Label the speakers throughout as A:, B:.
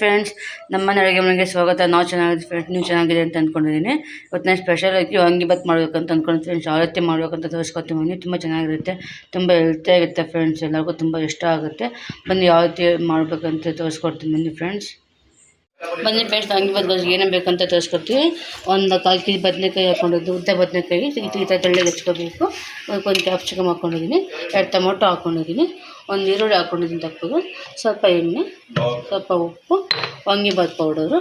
A: Friends ನಮ್ಮ ಅಡುಗೆ ಮನೆಗೆ ಸ್ವಾಗತ. ನಾವು ಚೆನ್ನಾಗಿದೆ ಫ್ರೆಂಡ್ಸ್ ನೀವು ಚೆನ್ನಾಗಿದೆ ಅಂತ ಅಂದ್ಕೊಂಡಿದ್ದೀನಿ ಇವತ್ತು ನಾನು ಸ್ಪೆಷಲ್ ಆಗಿ ವಾಂಗಿಬಾತ್ ಮಾಡಬೇಕಂತ ಅಂದ್ಕೊಂಡು ಫ್ರೆಂಡ್ಸ್ ಯಾವ ರೀತಿ ತೋರಿಸ್ಕೊತೀವಿ ತೋರಿಸ್ಕೊತೀನಿ ತುಂಬ ಚೆನ್ನಾಗಿರುತ್ತೆ. ತುಂಬ ಹೆಲ್ತಿ ಆಗುತ್ತೆ ಫ್ರೆಂಡ್ಸ್ ಎಲ್ಲರಿಗೂ ತುಂಬ ಇಷ್ಟ ಆಗುತ್ತೆ. ಬನ್ನಿ ಯಾವ ರೀತಿ ಮಾಡಬೇಕಂತ ತೋರಿಸ್ಕೊಡ್ತೀನಿ ಬನ್ನಿ ಫ್ರೆಂಡ್ಸ್ ಬನ್ನಿ ಪೇಸ್ಟ್ ಹಂಗೆ ಬದ್ ಏನೇನು ಬೇಕಂತ ತೋರಿಸ್ಕೊಡ್ತೀವಿ. ಒಂದು ಕಾಲು ಕೆ ಜಿ ಬದನೆಕಾಯಿ ಹಾಕೊಂಡಿದ್ದು, ಉದ್ದ ಬದನೆಕಾಯಿ, ಈ ಥರ ಹಚ್ಕೋಬೇಕು. ಹೆಚ್ಕೋಬೇಕು ಒಂದು ಕ್ಯಾಪ್ಸಿಕಮ್ ಹಾಕ್ಕೊಂಡಿದ್ದೀನಿ ಎರಡು ಟೊಮೊಟೊ ಹಾಕ್ಕೊಂಡಿದ್ದೀನಿ ಒಂದು ಈರುಳ್ಳಿ ಹಾಕ್ಕೊಂಡಿದ್ದೀನಿ ತಪ್ಪದು. ಸ್ವಲ್ಪ ಎಣ್ಣೆ, ಸ್ವಲ್ಪ ಉಪ್ಪು ವಾಂಗಿಬಾತ್ ಪೌಡರು,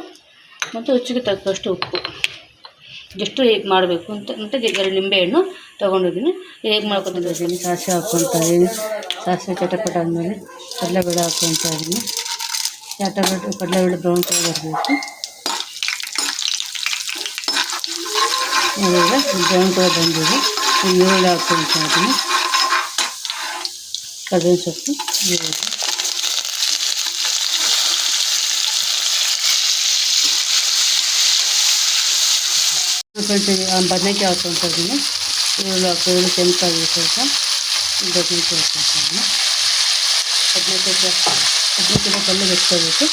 A: ಮತ್ತು ರುಚಿಗೆ ತಕ್ಕಷ್ಟು ಉಪ್ಪು. ಎಷ್ಟು ಹೇಗೆ ಮಾಡಬೇಕು ಅಂತ ಮತ್ತು ಎರಡು ನಿಂಬೆಹಣ್ಣು ತೊಗೊಂಡಿದ್ದೀನಿ. ಹೇಗೆ ಮಾಡ್ಕೊತ ಸಾಸಿವೆ ಹಾಕ್ಕೊತಾ ಇದ್ದೀನಿ ಸಾಸಿವೆ ಚಟಪಟ ಆದಮೇಲೆ ಕಡಲೆಬೇಳೆ ಹಾಕ್ಕೊತಾ ಇದ್ದೀನಿ ಚಟಪಟ ಕಡಲೆಬೇಳೆ ಬ್ರೌನ್ ಕಲರ್ ಬರಬೇಕು ಈಗ ಬ್ರೌನ್ ಕಲರ್ ಬಂದಿದೆ ಈರುಳ್ಳಿ ಹಾಕ್ಕೊತಾ ಇದ್ದೀನಿ ಕಬೇವಿನ ಸೊಪ್ಪು ಈರುಳ್ಳಿ ಸ್ವಲ್ಪ ಬದನೆಕಾಯಿ ಹಾಕ್ಕೊತಾ ಇದ್ದೀನಿ ಈರುಳ್ಳಿ ಹಾಕಿ ಈರುಳ್ಳಿ ಕೆಂಪಾಗಿದೆ ಸ್ವಲ್ಪ ಬದನೆಕಾಯಿ ಹಾಕ್ಕೊತಾ ಇದ್ದೀನಿ ಬದನೆಕಾಯಿ ಬದನೆಕಾಯಿ ಕಲ್ಲು ಬೆಚ್ಕೋಬೇಕು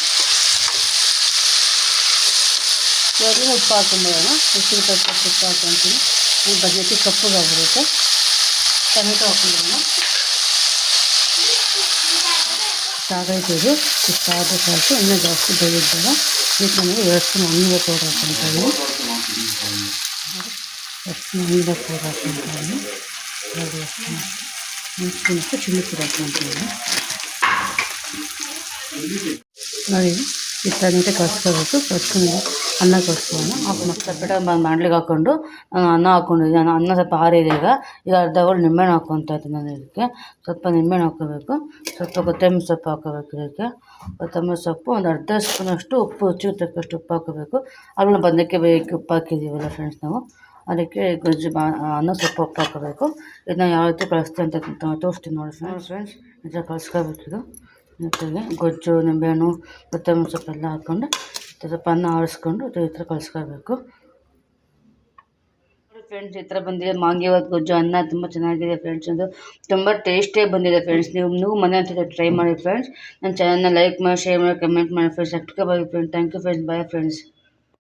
A: ಇವಾಗ ಉಪ್ಪು ಹಾಕೊಂಡ್ಬಿಡೋಣ ಉಸಿರು ತಕ್ಕಷ್ಟು ಉಪ್ಪು ಹಾಕ್ಕೊತೀನಿ ಈ ಬದನೆಕಾಯಿ ಕಪ್ಪಗಾಗ್ಬಿಡುತ್ತೆ ಟೊಮೆಟೊ ಹಾಕೊಂಡ್ಬಿಡೋಣ ಸಾಗೈತಿದು ಇಷ್ಟ ಆದರೆ ಸಾಕು ಇನ್ನೂ ಜಾಸ್ತಿ ಬೇಯಿದ್ದಾಗ ಇದಕ್ಕೆ ನಮಗೆ ಎರಡು ಸ್ಪೂನ್ ಅನಿಲ ಪೌಡರ್ ಹಾಕ್ಕೊತಾ ಇದ್ದೀನಿ ಎರಡು ಸ್ಪೂನ್ ಅನಿಲ ಪೌಡರ್ ಹಾಕ್ಕೊತಾ ಇದ್ದೀನಿ ಎರಡು ಸ್ಪೂನ್ ಒಂದು ಸ್ಪೂನಷ್ಟು ಚಿಲ್ಲಿ ಪುಡಿ ಹಾಕ್ಕೊತಾ ಇದ್ದೀನಿ ನೋಡಿ ಈ ಥರ ನೀಟಾಗಿ ಕಲಿಸ್ಕೋಬೇಕು ಅನ್ನ ಕಲಿಸ್ಕೊಳ್ಳೋಣ ಮತ್ತೆ ಸಪ್ರೇಟಾಗಿ ಮಾಡ್ಲಿಕ್ಕೆ ಹಾಕ್ಕೊಂಡು ಅನ್ನ ಹಾಕ್ಕೊಂಡಿದ್ದೆ ನಾನು ಅನ್ನ ಸ್ವಲ್ಪ ಆರಿದೆ ಈಗ. ಈಗ ಅರ್ಧ ಬೌಲ್ ನಿಂಬೆಹಣ್ಣು ಹಾಕ್ಕೊತಾ ಇದ್ದೀನಿ ನಾನು ಇದಕ್ಕೆ. ಸ್ವಲ್ಪ ನಿಂಬೆಹಣ್ಣು ಹಾಕ್ಕೋಬೇಕು ಸ್ವಲ್ಪ ಕೊತ್ತಂಬರಿ ಸೊಪ್ಪು ಹಾಕೋಬೇಕು ಇದಕ್ಕೆ. ಕೊತ್ತಂಬರಿ ಸೊಪ್ಪು ಒಂದು ಅರ್ಧ ಸ್ಪೂನಷ್ಟು ಉಪ್ಪು ರುಚಿಗೆ ತಕ್ಕಷ್ಟು ಉಪ್ಪು ಹಾಕೋಬೇಕು ಆಮೇಲೆ ಬಂದಕ್ಕೆ ಬೇಯಕ್ಕೆ ಉಪ್ಪು ಹಾಕಿದ್ದೀವಲ್ಲ ಫ್ರೆಂಡ್ಸ್ ನಾವು. ಅದಕ್ಕೆ ಗೊಜ್ಜು ಬಾ ಅನ್ನ ಸೊಪ್ಪು ಉಪ್ಪು ಹಾಕೋಬೇಕು ಇದನ್ನ ಯಾವ ರೀತಿ ಕಳಿಸ್ತೀವಿ ಅಂತ ತೋರಿಸ್ತೀನಿ ನೋಡಿ ಫ್ರೆಂಡ್ಸ್ ಫ್ರೆಂಡ್ಸ್ ಈ ಥರ ಇದು. ಜೊತೆಗೆ ಗೊಜ್ಜು, ನಿಂಬೆಹಣ್ಣು, ಕೊತ್ತಂಬರಿ ಸೊಪ್ಪೆಲ್ಲ ಹಾಕ್ಕೊಂಡು ಸ್ವಲ್ಪ ಅನ್ನ ಆರಿಸ್ಕೊಂಡು ಈ ಥರ ಕಲಿಸ್ಕೋಬೇಕು ಫ್ರೆಂಡ್ಸ್ ಈ ಥರ ಬಂದಿದೆ. ಮಾಂಗಿವತ್ತು ಗೊಜ್ಜು, ಅನ್ನ ತುಂಬ ಚೆನ್ನಾಗಿದೆ ಫ್ರೆಂಡ್ಸ್ ಅದು ತುಂಬ ಟೇಸ್ಟೇ ಬಂದಿದೆ ಫ್ರೆಂಡ್ಸ್ ನೀವು ನೀವು ಮನೆ ಅಂತ ಟ್ರೈ ಮಾಡಿ ಫ್ರೆಂಡ್ಸ್ ನನ್ನ ಚಾನಲ್ನ ಲೈಕ್ ಮಾಡಿ ಶೇರ್ ಮಾಡಿ ಕಮೆಂಟ್ ಮಾಡಿ ಫ್ರೆಂಡ್ಸ್ ಆಗಿ friends thank you friends bye friends